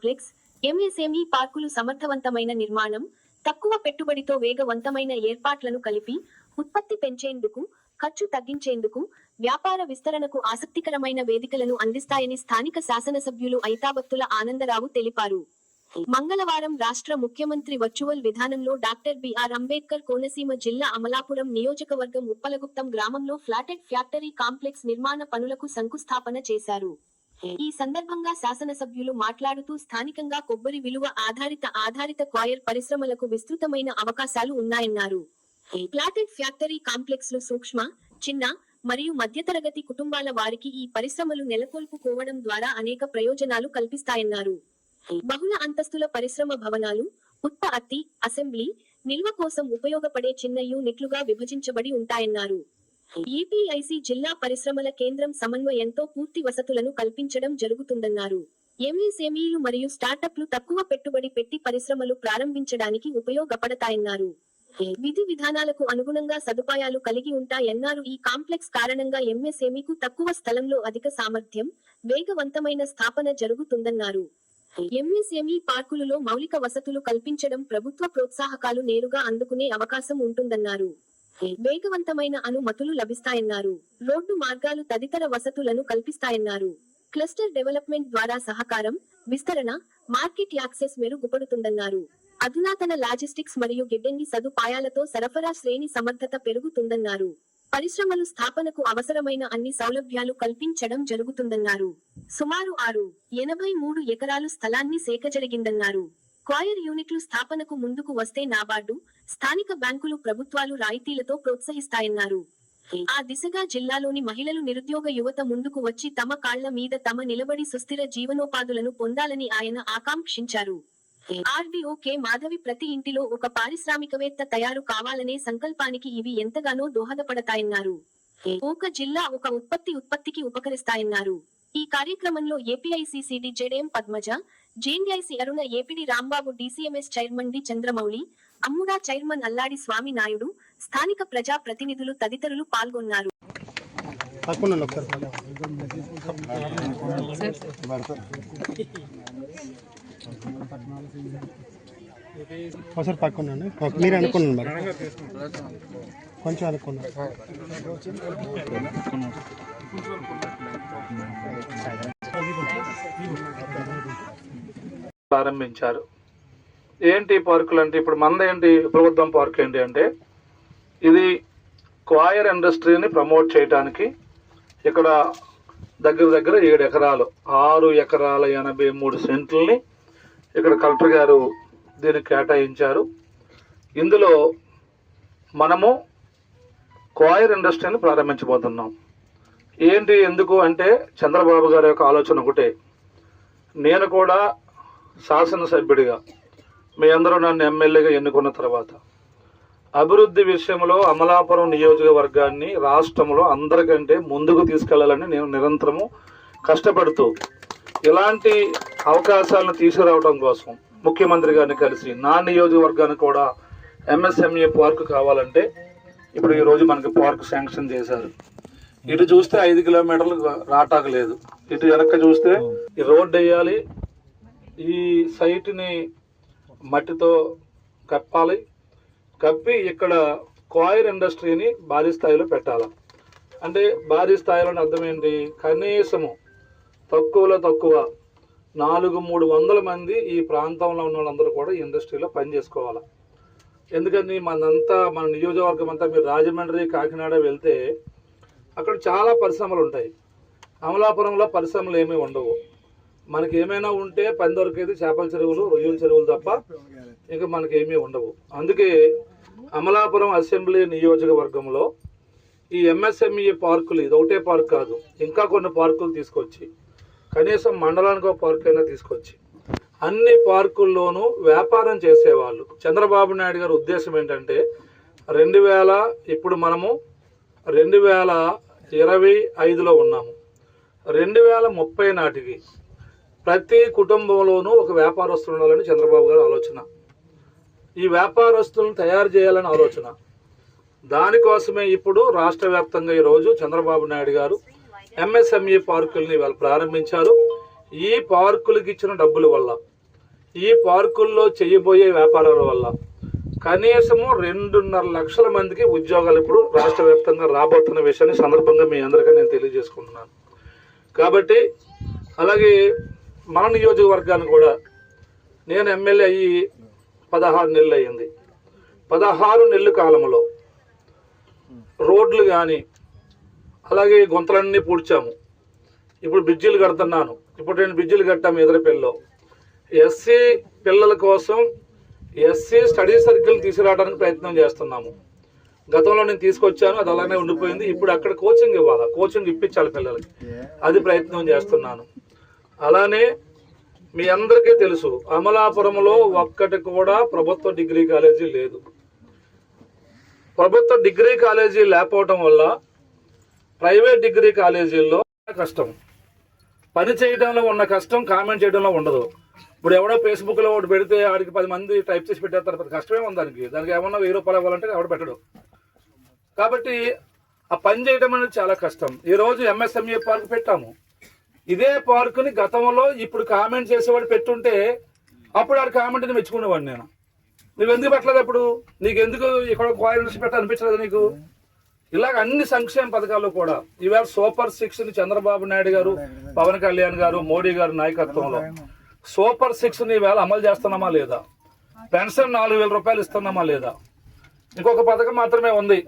Complex MSME పార్కులు సమర్థవంతమైన నిర్మాణం తక్కువ పెట్టుబడితో వేగవంతమైన ఏర్పాట్లను కలిపి ఉత్పత్తి పెంచేందుకు ఖర్చు తగ్గించేందుకు వ్యాపార విస్తరణకు ఆసక్తికరమైన వేదికలను అందిస్తాయని స్థానిక శాసనసభ్యులు ఐతాబత్తుల ఆనందరావు తెలిపారు. మంగళవారం రాష్ట్ర ముఖ్యమంత్రి వర్చువల్ విధానంలో డాక్టర్ బిఆర్ అంబేద్కర్ కోనసీమ జిల్లా అమలాపురం నియోజకవర్గం ఉప్పలగుప్తం గ్రామంలో ఫ్లాటెడ్ ఫ్యాక్టరీ కాంప్లెక్స్ నిర్మాణ పనులకు శంకుస్థాపన చేశారు. ఈ సందర్భంగా శాసనసభ్యులు మాట్లాడుతూ స్థానికంగా కొబ్బరి విలువ ఆధారిత ఆధారిత కాయర్ పరిశ్రమలకు విస్తృతమైన అవకాశాలు ఉన్నాయన్నారు. ప్లాటెడ్ ఫ్యాక్టరీ కాంప్లెక్స్లు సూక్ష్మ చిన్న మరియు మధ్యతరగతి కుటుంబాల వారికి ఈ పరిశ్రమలు నెలకొల్పుకోవడం ద్వారా అనేక ప్రయోజనాలు కల్పిస్తాయన్నారు. బహుళ అంతస్తుల పరిశ్రమ భవనాలు ఉత్పత్తి అసెంబ్లీ నిల్వ కోసం ఉపయోగపడే చిన్న యూనిట్లుగా విభజించబడి ఉంటాయన్నారు. ఏపీఐసి జిల్లా పరిశ్రమల కేంద్రం సమన్వయంతో పూర్తి వసతులను కల్పించడం జరుగుతుందన్నారు. ఎంఎస్ఎంఈలు మరియు స్టార్టప్లు తక్కువ పెట్టుబడి పెట్టి పరిశ్రమలు ప్రారంభించడానికి ఉపయోగపడతాయన్నారు. విధి విధానాలకు అనుగుణంగా సదుపాయాలు కలిగి ఉంటాయన్నారు ఈ కాంప్లెక్స్ కారణంగా ఎంఎస్ఎంఈకు తక్కువ స్థలంలో అధిక సామర్థ్యం వేగవంతమైన స్థాపన జరుగుతుందన్నారు. ఎంఎస్ఎంఈ పార్కులలో మౌలిక వసతులు కల్పించడం ప్రభుత్వ ప్రోత్సాహకాలు నేరుగా అందుకునే అవకాశం ఉంటుందన్నారు. వేగవంతమైన అనుమతులు లభిస్తాయన్నారు. రోడ్డు మార్గాలు తదితర వసతులను కల్పిస్తాయన్నారు. క్లస్టర్ డెవలప్మెంట్ ద్వారా సహకారం విస్తరణ మార్కెట్ యాక్సెస్ మెరుగుపడుతుందన్నారు. అధునాతన లాజిస్టిక్స్ మరియు గిడ్డంగి సదుపాయాలతో సరఫరా శ్రేణి సమర్థత పెరుగుతుందన్నారు. పరిశ్రమలు స్థాపనకు అవసరమైన అన్ని సౌలభ్యాలు కల్పించడం జరుగుతుందన్నారు. సుమారు ఆరు ఎనభై మూడు ఎకరాలు స్థలాన్ని సేకజరిగిందన్నారు క్వాయర్ యూనిట్లు స్థాపనకు ముందుకు వస్తే నాబార్డు స్థానిక బ్యాంకులు ప్రభుత్వాలు రాయితీలతో ప్రోత్సహిస్తాయన్నారు. ఆ దిశగా జిల్లాలోని మహిళలు నిరుద్యోగ యువత ముందుకు వచ్చి తమ కాళ్ళ మీద తమ నిలబడి సుస్థిర జీవనోపాధులను పొందాలని ఆయన ఆకాంక్షించారు. ఆర్డీఓ కె మాధవి ప్రతి ఇంటిలో ఒక పారిశ్రామికవేత్త తయారు కావాలనే సంకల్పానికి ఇవి ఎంతగానో దోహదపడతాయన్నారు. ఒక జిల్లా ఒక ఉత్పత్తి ఉత్పత్తికి ఉపకరిస్తాయన్నారు. ఈ కార్యక్రమంలో APICCD జెడెం Padmaja JNIC Aruna APD Rambabu DCMS chairman D Chandramouli అమ్ముడా chairman Alladi Swamy Naidu స్థానిక ప్రజా ప్రతినిధులు తదితరులు పాల్గొన్నారు. మీరు అనుకున్నాను మరి. కొంచెం అనుకున్నాను. ప్రారంభించారు. ఏంటి పార్కులు అంటే ఇప్పుడు మంద ఏంటి ప్రభుత్వం పార్క్ ఏంటి అంటే ఇది క్వాయర్ ఇండస్ట్రీని ప్రమోట్ చేయడానికి ఇక్కడ దగ్గర దగ్గర ఏడు ఎకరాలు ఆరు ఎకరాల ఎనభై మూడు సెంట్లని ఇక్కడ కలెక్టర్ గారు దీనికి కేటాయించారు. ఇందులో మనము క్వాయర్ ఇండస్ట్రీని ప్రారంభించబోతున్నాం. ఏంటి ఎందుకు అంటే చంద్రబాబు గారి యొక్క ఆలోచన ఒకటే. నేను కూడా శాసనసభ్యుడిగా మీ అందరూ నన్ను ఎమ్మెల్యేగా ఎన్నుకున్న తర్వాత అభివృద్ధి విషయంలో అమలాపురం నియోజకవర్గాన్ని రాష్ట్రంలో అందరికంటే ముందుకు తీసుకెళ్ళాలని నేను నిరంతరము కష్టపడుతూ ఇలాంటి అవకాశాలను తీసుకురావడం కోసం ముఖ్యమంత్రి గారిని కలిసి నా నియోజకవర్గానికి కూడా ఎంఎస్ఎంఏ పార్క్ కావాలంటే ఇప్పుడు ఈరోజు మనకి పార్క్ శాంక్షన్ చేశారు. ఇటు చూస్తే ఐదు కిలోమీటర్లు రాటాకు లేదు. ఇటు వెనక్కి చూస్తే ఈ రోడ్డు వేయాలి ఈ సైట్ని మట్టితో కప్పాలి. కప్పి ఇక్కడ కాయిర్ ఇండస్ట్రీని భారీ స్థాయిలో పెట్టాలి. అంటే భారీ స్థాయిలో అర్థం ఏంటి? కనీసము తక్కువలో తక్కువ నాలుగు మూడు వందల మంది ఈ ప్రాంతంలో ఉన్న వాళ్ళందరూ కూడా ఈ ఇండస్ట్రీలో పని చేసుకోవాలి. ఎందుకని మనంతా మన నియోజకవర్గం అంతా మీరు రాజమండ్రి కాకినాడ వెళ్తే అక్కడ చాలా పరిశ్రమలు ఉంటాయి. అమలాపురంలో పరిశ్రమలు ఏమీ ఉండవు. మనకి ఏమైనా ఉంటే పని దొరికేది చేపల చెరువులు రొయ్యల చెరువులు తప్ప ఇంకా మనకి ఏమీ ఉండవు. అందుకే అమలాపురం అసెంబ్లీ నియోజకవర్గంలో ఈ ఎంఎస్ఎంఈ పార్కులు ఇది ఒకటే పార్క్ కాదు ఇంకా కొన్ని పార్కులు తీసుకొచ్చి కనీసం మండలానికి ఒక పార్క్ అయినా తీసుకొచ్చి అన్ని పార్కుల్లోనూ వ్యాపారం చేసేవాళ్ళు. చంద్రబాబు నాయుడు గారి ఉద్దేశం ఏంటంటే రెండు వేల ఇప్పుడు మనము రెండు వేల ఇరవై ఐదులో ఉన్నాము. రెండు వేల ముప్పై నాటికి ప్రతి కుటుంబంలోనూ ఒక వ్యాపారస్తులు ఉండాలని చంద్రబాబు గారి ఆలోచన. ఈ వ్యాపారస్తులను తయారు చేయాలని ఆలోచన. దానికోసమే ఇప్పుడు రాష్ట్ర వ్యాప్తంగా ఈరోజు చంద్రబాబు నాయుడు గారు ఎంఎస్ఎంఈ పార్కుల్ని వాళ్ళు ప్రారంభించారు. ఈ పార్కులకు ఇచ్చిన డబ్బుల వల్ల ఈ పార్కుల్లో చేయబోయే వ్యాపారాల వల్ల కనీసము రెండున్నర లక్షల మందికి ఉద్యోగాలు ఇప్పుడు రాష్ట్ర వ్యాప్తంగా రాబోతున్న విషయాన్ని సందర్భంగా మీ అందరికీ నేను తెలియజేసుకుంటున్నాను. కాబట్టి అలాగే మన నియోజకవర్గాన్ని కూడా నేను ఎమ్మెల్యే అయ్యి పదహారు నెలలు అయ్యింది. పదహారు నెలల కాలంలో రోడ్లు కానీ అలాగే గుంతలన్నీ పూడ్చాము. ఇప్పుడు బ్రిడ్జిలు కడుతున్నాను. ఇప్పుడు రెండు బ్రిడ్జిలు కట్టాము ఎదురుపల్లిలో ఎస్సీ పిల్లల కోసం ఎస్సీ స్టడీ సర్కిల్ తీసుకురావడానికి ప్రయత్నం చేస్తున్నాము. గతంలో నేను తీసుకొచ్చాను అది అలానే ఉండిపోయింది. ఇప్పుడు అక్కడ కోచింగ్ ఇవ్వాలి? కోచింగ్ ఇప్పించాలి పిల్లలకి. అది ప్రయత్నం చేస్తున్నాను. అలానే మీ అందరికీ తెలుసు అమలాపురంలో ఒక్కటి కూడా ప్రభుత్వ డిగ్రీ కాలేజీ లేదు. ప్రభుత్వ డిగ్రీ కాలేజీ లేకపోవటం వల్ల ప్రైవేట్ డిగ్రీ కాలేజీల్లో కష్టం. పని చేయడంలో ఉన్న కష్టం కామెంట్ చేయడంలో ఉండదు. ఇప్పుడు ఎవడో ఫేస్బుక్లో ఒకటి పెడితే ఆడికి పది మంది టైప్ చేసి పెట్టేస్తారు పెద్ద కష్టమే ఉంది దానికి. దానికి ఏమన్నా వెయ్యి రూపాయలు ఇవ్వాలంటే ఎవడు పెట్టడు. కాబట్టి ఆ పని చేయడం అనేది చాలా కష్టం. ఈరోజు ఎంఎస్ఎంఈ పార్క్ పెట్టాము. ఇదే పార్కుని గతంలో ఇప్పుడు కామెంట్ చేసేవాడు పెట్టుంటే అప్పుడు ఆడు కామెంట్ని మెచ్చుకునేవాడు నేను. నువ్వు ఎందుకు పెట్టలేదు అప్పుడు? నీకు ఎందుకు ఇక్కడ కోయర్ పెట్ట అనిపించలేదు నీకు? ఇలాగ అన్ని సంక్షేమ పథకాలు కూడా. ఈవేళ సూపర్ సిక్స్ని చంద్రబాబు నాయుడు గారు పవన్ కళ్యాణ్ గారు మోడీ గారు నాయకత్వంలో. సూపర్ సిక్స్ని ఈవేళ అమలు చేస్తున్నామా లేదా? పెన్షన్ నాలుగు వేల రూపాయలు ఇస్తున్నామా లేదా? ఇంకొక పథకం మాత్రమే ఉంది.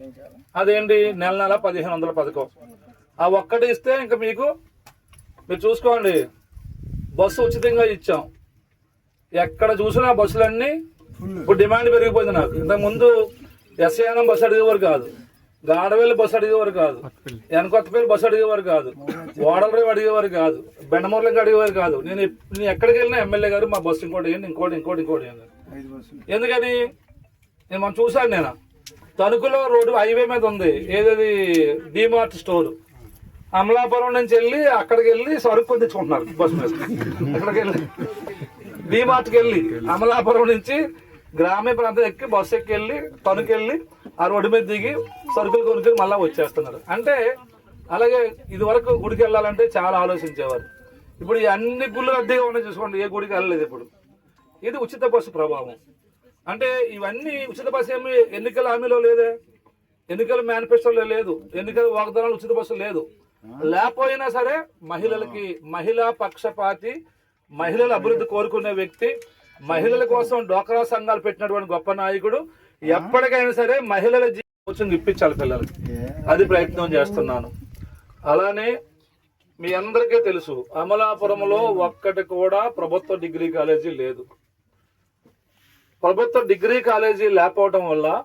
అదేంటి? నెల నెల పదిహేను వందల పథకం. ఆ ఒక్కటి ఇస్తే ఇంకా మీకు మీరు చూసుకోండి. బస్సు ఉచితంగా ఇచ్చాం. ఎక్కడ చూసినా బస్సులన్నీ ఇప్పుడు డిమాండ్ పెరిగిపోయింది నాకు. ఇంతకు ముందు ఎస్ఐఎనం బస్సు అడిగేవారు కాదు. గాడవేలు బస్సు అడిగేవారు కాదు. వెనకొత్తపల్లి బస్సు అడిగేవారు కాదు. ఓడలరేవు అడిగేవారు కాదు. బెండమూర్లకి అడిగేవారు కాదు. నేను నేను ఎక్కడికి వెళ్ళినా ఎమ్మెల్యే గారు మా బస్సు ఇంకోటి ఏంటి ఇంకోటి ఇంకోటి ఇంకోటి ఏంటి ఎందుకని? నేను మనం చూశాను నేను. తణుకులో రోడ్డు హైవే మీద ఉంది. ఏదది? డిమార్ట్ స్టోర్. అమలాపురం నుంచి వెళ్ళి అక్కడికి వెళ్ళి సరుకు తెచ్చుకుంటున్నారు బస్సు మీద. అక్కడికి వెళ్ళి డిమార్ట్కి వెళ్ళి అమలాపురం నుంచి గ్రామీణ ప్రాంతం ఎక్కి బస్సు ఎక్కి వెళ్ళి తణుకు వెళ్ళి ఆ రోడ్డు మీద దిగి సరుకులు కొనుక్కొని మళ్ళీ వచ్చేస్తున్నారు. అంటే అలాగే ఇది వరకు గుడికి వెళ్ళాలంటే చాలా ఆలోచించేవారు. ఇప్పుడు అన్ని గుళ్ళు రద్దీగా ఉన్నాయి చూసుకోండి ఏ గుడికి వెళ్ళలేదు ఇప్పుడు. ఇది ఉచిత బస్సు ప్రభావం. అంటే ఇవన్నీ ఉచిత బస్సు ఏమి ఎన్నికల హామీలో లేదే? ఎన్నికల మేనిఫెస్టోలో లేదు. ఎన్నికల వాగ్దానాలు ఉచిత బస్సు లేదు. లేకపోయినా సరే మహిళలకి మహిళా పక్షపాతి మహిళల అభివృద్ధి కోరుకునే వ్యక్తి మహిళల కోసం డోక్రా సంఘాలు పెట్టినటువంటి గొప్ప నాయకుడు ఎప్పటికైనా సరే మహిళల జీవితం ఇప్పించాలి పిల్లలకి. అది ప్రయత్నం చేస్తున్నాను. అలానే మీ అందరికీ తెలుసు అమలాపురంలో ఒక్కటి కూడా ప్రభుత్వ డిగ్రీ కాలేజీ లేదు. ప్రభుత్వ డిగ్రీ కాలేజీ లేకపోవడం వల్ల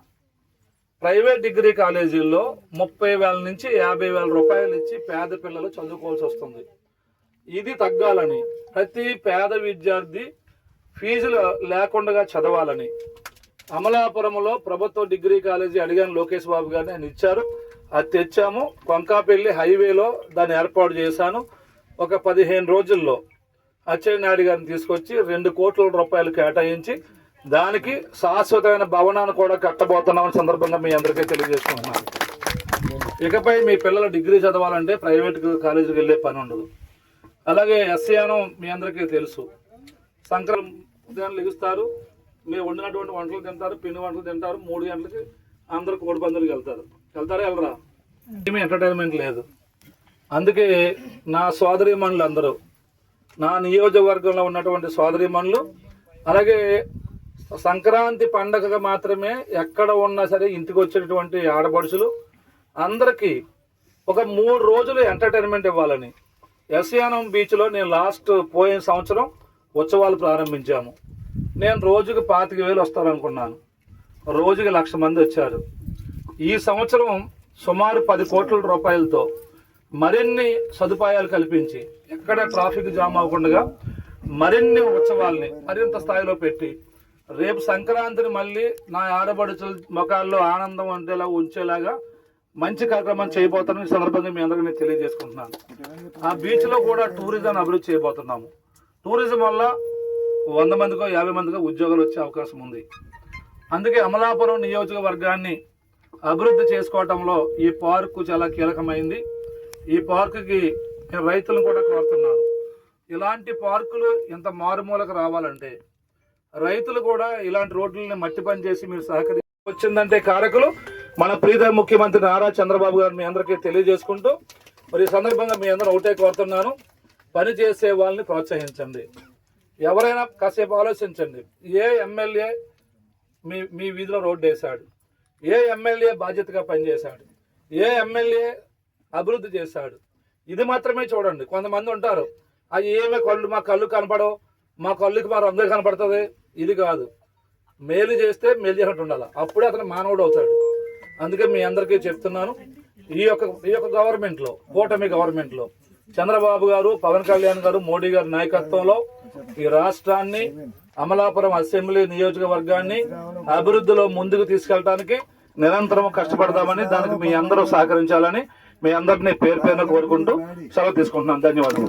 ప్రైవేట్ డిగ్రీ కాలేజీల్లో ముప్పై వేల నుంచి యాభై వేల రూపాయలు ఇచ్చి పేద పిల్లలు చదువుకోవాల్సి వస్తుంది. ఇది తగ్గాలని ప్రతి పేద విద్యార్థి ఫీజులు లేకుండా చదవాలని అమలాపురంలో ప్రభుత్వ డిగ్రీ కాలేజీ అడిగాను లోకేష్ బాబు గారిని ఆయన ఇచ్చారు. అది తెచ్చాము. కొంకాపల్లి హైవేలో దాన్ని ఏర్పాటు చేశాను. ఒక పదిహేను రోజుల్లో అచ్చయ్య నాయుడు గారిని తీసుకొచ్చి రెండు కోట్ల రూపాయలు కేటాయించి దానికి శాశ్వతమైన భవనాన్ని కూడా కట్టబోతున్నామని సందర్భంగా మీ అందరికీ తెలియజేసుకుంటున్నాను. ఇకపై మీ పిల్లలు డిగ్రీ చదవాలంటే ప్రైవేట్ కాలేజీకి వెళ్ళే పని ఉండదు. అలాగే ఎస్సీఆనం మీ అందరికీ తెలుసు. సంక్రమం ఉదయం లెగుస్తారు మీరు వండినటువంటి వంటలు తింటారు పిండి వంటలు తింటారు మూడు గంటలకి అందరు కోడి పందులకి వెళ్తారు. వెళ్తారా వెళ్ళరా? ఏమీ ఎంటర్టైన్మెంట్ లేదు. అందుకే నా సోదరిమణులు అందరూ నా నియోజకవర్గంలో ఉన్నటువంటి సోదరిమణులు అలాగే సంక్రాంతి పండగగా మాత్రమే ఎక్కడ ఉన్నా సరే ఇంటికి వచ్చేటటువంటి ఆడపడుచులు అందరికీ ఒక మూడు రోజులు ఎంటర్టైన్మెంట్ ఇవ్వాలని. ఎస్యానం బీచ్లో నేను లాస్ట్ పోయిన సంవత్సరం ఉత్సవాలు ప్రారంభించాము. నేను రోజుకి పాతిక వేలు వస్తారనుకున్నాను. రోజుకి లక్ష మంది వచ్చారు. ఈ సంవత్సరం సుమారు పది కోట్ల రూపాయలతో మరిన్ని సదుపాయాలు కల్పించి ఎక్కడ ట్రాఫిక్ జామ్ అవ్వకుండా మరిన్ని ఉత్సవాల్ని మరింత స్థాయిలో పెట్టి రేపు సంక్రాంతిని మళ్ళీ నా ఆడబడుచుల ముఖాల్లో ఆనందం ఉండేలా ఉంచేలాగా మంచి కార్యక్రమం చేయబోతాను ఈ సందర్భంగా మీ అందరికీ నేను తెలియజేసుకుంటున్నాను. ఆ బీచ్లో కూడా టూరిజం అభివృద్ధి చేయబోతున్నాము. టూరిజం వల్ల వంద మందికో యాభై మందికో ఉద్యోగాలు వచ్చే అవకాశం ఉంది. అందుకే అమలాపురం నియోజకవర్గాన్ని అభివృద్ధి చేసుకోవటంలో ఈ పార్కు చాలా కీలకమైంది. ఈ పార్కుకి నేను రైతులను కూడా కోరుతున్నాను. ఇలాంటి పార్కులు ఇంత మారుమూలకు రావాలంటే రైతులు కూడా ఇలాంటి రోడ్లని మట్టి పని చేసి మీరు సహకరి వచ్చిందంటే కారకులు. మన ప్రీత ముఖ్యమంత్రి నారా చంద్రబాబు గారు మీ అందరికీ తెలియజేసుకుంటూ మరి ఈ సందర్భంగా మీ అందరూ ఒకటే కోరుతున్నాను. పని చేసే వాళ్ళని ప్రోత్సహించండి. ఎవరైనా కాసేపు ఆలోచించండి. ఏ ఎమ్మెల్యే మీ మీ వీధిలో రోడ్డు వేశాడు? ఏ ఎమ్మెల్యే బాధ్యతగా పనిచేశాడు? ఏ ఎమ్మెల్యే అభివృద్ధి చేశాడు? ఇది మాత్రమే చూడండి. కొంతమంది ఉంటారు అది ఏమే కళ్ళు మా కళ్ళు కనపడవు. మా కళ్ళుకి వారు అందరు కనపడుతుంది ఇది కాదు. మేలు చేస్తే మేలు చేసినట్టు ఉండాలి? అప్పుడే అతను మానవుడు అవుతాడు. అందుకే మీ అందరికీ చెప్తున్నాను ఈ యొక్క ఈ యొక్క గవర్నమెంట్లో కూటమి గవర్నమెంట్లో చంద్రబాబు గారు పవన్ కళ్యాణ్ గారు మోడీ గారి నాయకత్వంలో ఈ రాష్ట్రాన్ని అమలాపురం అసెంబ్లీ నియోజకవర్గాన్ని అభివృద్ధిలో ముందుకు తీసుకెళ్ళడానికి నిరంతరం కష్టపడదామని దానికి మీ అందరూ సహకరించాలని మీ అందరినీ పేరు పేరున కోరుకుంటూ సెలవు తీసుకుంటున్నాను. ధన్యవాదాలు.